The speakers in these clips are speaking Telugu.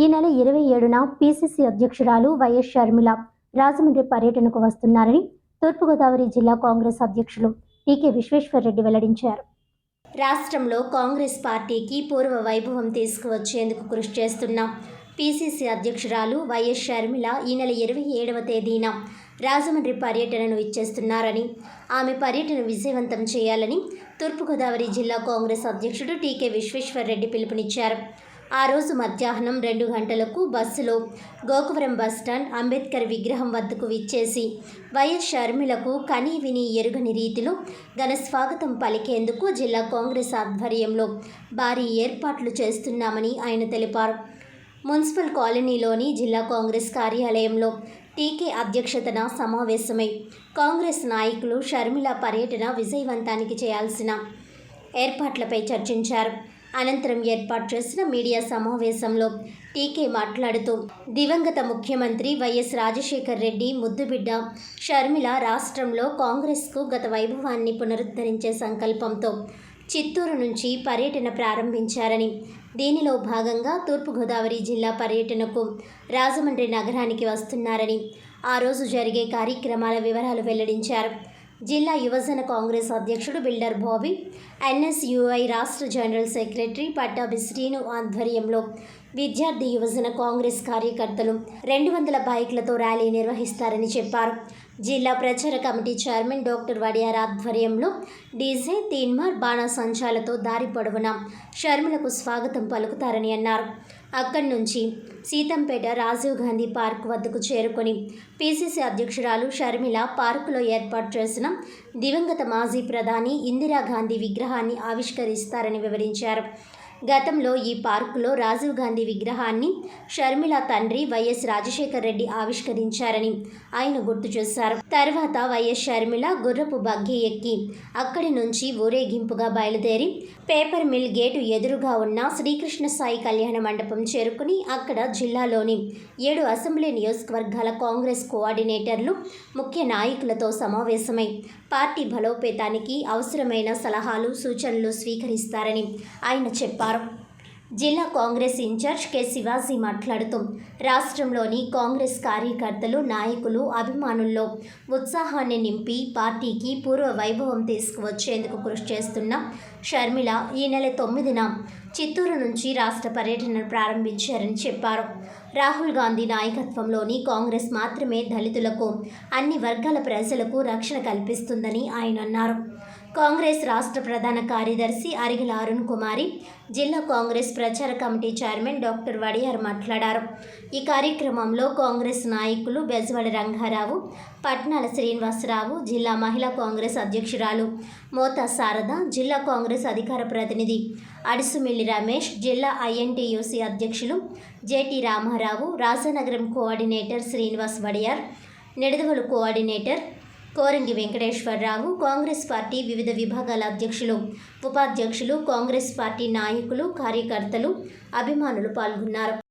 ఈ నెల ఇరవై ఏడున పిసిసి అధ్యక్షురాలు వైఎస్ షర్మిల రాజమండ్రి పర్యటనకు వస్తున్నారని తూర్పుగోదావరి జిల్లా కాంగ్రెస్ అధ్యక్షులు టీకే విశ్వేశ్వరరెడ్డి వెల్లడించారు. రాష్ట్రంలో కాంగ్రెస్ పార్టీకి పూర్వ వైభవం తీసుకువచ్చేందుకు కృషి చేస్తున్న పిసిసి అధ్యక్షురాలు వైఎస్ షర్మిల ఈ నెల ఇరవై ఏడవ తేదీన రాజమండ్రి పర్యటనను ఇచ్చేస్తున్నారని ఆమె పర్యటన విజయవంతం చేయాలని తూర్పుగోదావరి జిల్లా కాంగ్రెస్ అధ్యక్షుడు టీకే విశ్వేశ్వరరెడ్డి పిలుపునిచ్చారు. ఆ రోజు మధ్యాహ్నం రెండు గంటలకు బస్సులో గోకువరం బస్టాండ్ అంబేద్కర్ విగ్రహం వద్దకు విచ్చేసి వైఎస్ షర్మిలకు కని విని ఎరుగని రీతిలో ఘన స్వాగతం పలికేందుకు జిల్లా కాంగ్రెస్ ఆధ్వర్యంలో భారీ ఏర్పాట్లు చేస్తున్నామని ఆయన తెలిపారు. మున్సిపల్ కాలనీలోని జిల్లా కాంగ్రెస్ కార్యాలయంలో టీకే అధ్యక్షతన సమావేశమై కాంగ్రెస్ నాయకులు షర్మిల పర్యటన విజయవంతానికి చేయాల్సిన ఏర్పాట్లపై చర్చించారు. అనంతరం ఏర్పాటు చేసిన మీడియా సమావేశంలో టీకే మాట్లాడుతూ దివంగత ముఖ్యమంత్రి వైఎస్ రాజశేఖర్ రెడ్డి ముద్దుబిడ్డ షర్మిల రాష్ట్రంలో కాంగ్రెస్కు గత వైభవాన్ని పునరుద్ధరించే సంకల్పంతో చిత్తూరు నుంచి పర్యటన ప్రారంభించారని దీనిలో భాగంగా తూర్పుగోదావరి జిల్లా పర్యటనకు రాజమండ్రి నగరానికి వస్తున్నారని ఆ రోజు జరిగే కార్యక్రమాల వివరాలు వెల్లడించారు. జిల్లా యువజన కాంగ్రెస్ అధ్యక్షుడు బిల్డర్ బాబీ ఎన్ఎస్యుఐ రాష్ట్ర జనరల్ సెక్రటరీ పట్టాభి శ్రీను ఆధ్వర్యంలో విద్యార్థి యువజన కాంగ్రెస్ కార్యకర్తలు రెండు వందల బైక్లతో ర్యాలీ నిర్వహిస్తారని చెప్పారు. జిల్లా ప్రచార కమిటీ చైర్మన్ డాక్టర్ వడియార్ ఆధ్వర్యంలో డీజే తీన్మార్ బాణాసంచాలతో దారి పొడవున షర్మిలకు స్వాగతం పలుకుతారని అన్నారు. అక్కడి నుంచి సీతంపేట రాజీవ్ గాంధీ పార్క్ వద్దకు చేరుకొని పిసిసి అధ్యక్షురాలు షర్మిల పార్కులో ఏర్పాటు చేసిన దివంగత మాజీ ప్రధాని ఇందిరాగాంధీ విగ్రహాన్ని ఆవిష్కరిస్తారని వివరించారు. గతంలో ఈ పార్కులో రాజీవ్ గాంధీ విగ్రహాన్ని షర్మిల తండ్రి వైఎస్ రాజశేఖర్ రెడ్డి ఆవిష్కరించారని ఆయన గుర్తు చేశారు. తర్వాత వైఎస్ షర్మిల గుర్రపు బగ్గి ఎక్కి అక్కడి నుంచి ఊరేగింపుగా బయలుదేరి పేపర్ మిల్ గేటు ఎదురుగా ఉన్న శ్రీకృష్ణ సాయి కళ్యాణ మండపం చేరుకుని అక్కడ జిల్లాలోని ఏడు అసెంబ్లీ నియోజకవర్గాల కాంగ్రెస్ కోఆర్డినేటర్లు ముఖ్య నాయకులతో సమావేశమై పార్టీ బలోపేతానికి అవసరమైన సలహాలు సూచనలు స్వీకరిస్తారని ఆయన చెప్పారు. జిల్లా కాంగ్రెస్ ఇన్ఛార్జ్ కె. శివాజీ మాట్లాడుతూ రాష్ట్రంలోని కాంగ్రెస్ కార్యకర్తలు నాయకులు అభిమానుల్లో ఉత్సాహాన్ని నింపి పార్టీకి పూర్వ వైభవం తీసుకువచ్చేందుకు కృషి చేస్తున్న షర్మిల ఈ నెల తొమ్మిదిన చిత్తూరు నుంచి రాష్ట్ర పర్యటన ప్రారంభించారని చెప్పారు. రాహుల్ గాంధీ నాయకత్వంలోని కాంగ్రెస్ మాత్రమే దళితులకు అన్ని వర్గాల ప్రజలకు రక్షణ కల్పిస్తుందని ఆయన అన్నారు. కాంగ్రెస్ రాష్ట్ర ప్రధాన కార్యదర్శి అరిగిల అరుణ్ కుమారి జిల్లా కాంగ్రెస్ ప్రచార కమిటీ చైర్మన్ డాక్టర్ వడియార్ మాట్లాడారు. ఈ కార్యక్రమంలో కాంగ్రెస్ నాయకులు బెజవాడ రంగారావు పట్నాల శ్రీనివాసరావు జిల్లా మహిళా కాంగ్రెస్ అధ్యక్షురాలు మోతా శారద జిల్లా కాంగ్రెస్ అధికార ప్రతినిధి అడిసుమిల్లి రమేష్ జిల్లా ఐఎన్టీయూసీ అధ్యక్షులు JT Ramarao Rajanagaram coordinator Srinivas Vadiyar Nidadavolu coordinator Korangi Venkateswararao Congress party వివిధ విభాగాల అధ్యక్షులు ఉపాధ్యక్షులు కాంగ్రెస్ పార్టీ నాయకులు కార్యకర్తలు అభిమానులు పాల్గొన్నారు.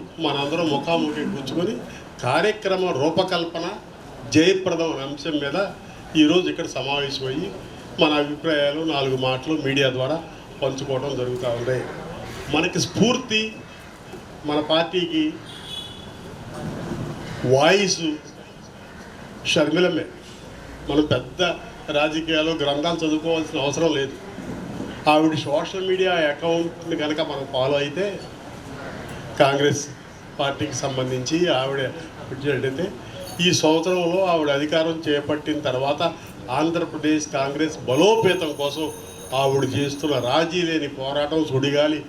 మనందరం ముఖాముఖి కూర్చుకొని కార్యక్రమ రూపకల్పన జయప్రదం అనే అంశం మీద ఈరోజు ఇక్కడ సమావేశమయ్యి మన అభిప్రాయాలు నాలుగు మాటలు మీడియా ద్వారా పంచుకోవడం జరుగుతూ ఉంది. మనకి స్ఫూర్తి మన పార్టీకి వాయిస్ షర్మిలమే. మనం పెద్ద రాజకీయాలు గ్రంథాలు చదువుకోవాల్సిన అవసరం లేదు. ఆవిడ సోషల్ మీడియా అకౌంట్ని కనుక మనం ఫాలో అయితే కాంగ్రెస్ పార్టీకి సంబంధించి ఆవిడ అయితే ఈ సంవత్సరంలో ఆవిడ అధికారం చేపట్టిన తర్వాత ఆంధ్రప్రదేశ్ కాంగ్రెస్ బలోపేతం కోసం ఆవిడ చేస్తున్న రాజీ లేని పోరాటం సుడిగాలి.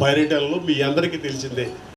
పర్యటనలో మీ అందరికీ తెలిసిందే.